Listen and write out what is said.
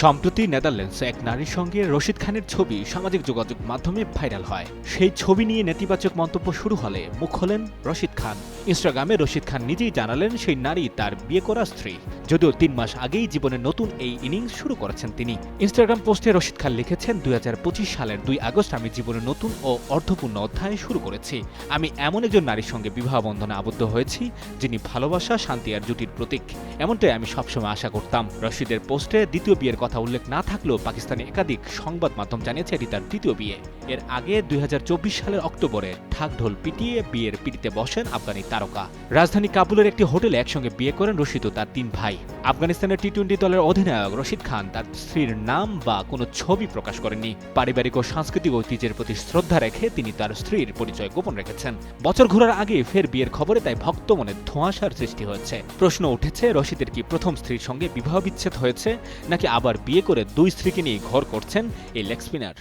সম্প্রতি নেদারল্যান্ডসে এক নারীর সঙ্গে রশিদ খানের ছবি সামাজিক যোগাযোগ মাধ্যমে ভাইরাল হয়। সেই ছবি নিয়ে নেতিবাচক মন্তব্য শুরু হলে মুখ হলেন রশিদ খান। ইনস্টাগ্রামে রশিদ খান নিজেই জানালেন সেই নারী তার বিয়ে করা স্ত্রী। যদিও তিন মাস আগেই জীবনের নতুন এই ইনিংস শুরু করেছেন তিনি। ইনস্টাগ্রাম পোস্টে রশিদ খান লিখেছেন, দুই হাজার পঁচিশ সালের দুই আগস্ট আমি জীবনের নতুন ও অর্থপূর্ণ অধ্যায় শুরু করেছি। আমি এমন একজন নারীর সঙ্গে বিবাহ বন্ধনে আবদ্ধ হয়েছি, যিনি ভালোবাসা, শান্তি আর জুটির প্রতীক। এমনটাই আমি সবসময় আশা করতাম। রশিদের পোস্টে দ্বিতীয় বিয়ের কথা উল্লেখ না থাকলেও পাকিস্তানি একাধিক সংবাদ মাধ্যম জানিয়েছে এটি তার দ্বিতীয় বিয়ে। এর আগে দুই সালের অক্টোবরে ঢাকঢোল পিটিয়ে বিয়ের পিটিতে বসেন আফগানি তারকা। রাজধানী কাবুলের একটি হোটেলে একসঙ্গে বিয়ে করেন রশিদ ও তার তিন ভাই। আফগানিস্তানের টি টোয়েন্টি দলের অধিনায়ক রশিদ খান তার স্ত্রীর নাম বা কোনো ছবি প্রকাশ করেননি। পারিবারিক ও সাংস্কৃতিক ঐতিহ্যের প্রতি শ্রদ্ধা রেখে তিনি তার স্ত্রীর পরিচয় গোপন রেখেছেন। বছর ঘোরার আগে ফের বিয়ের খবরে তাই ভক্ত মনে ধোঁয়াশার সৃষ্টি হয়েছে। প্রশ্ন উঠেছে, রশিদের কি প্রথম স্ত্রীর সঙ্গে বিবাহ বিচ্ছেদ হয়েছে, নাকি আবার বিয়ে করে দুই স্ত্রীকে নিয়ে ঘর করছেন এই লেগ স্পিনার।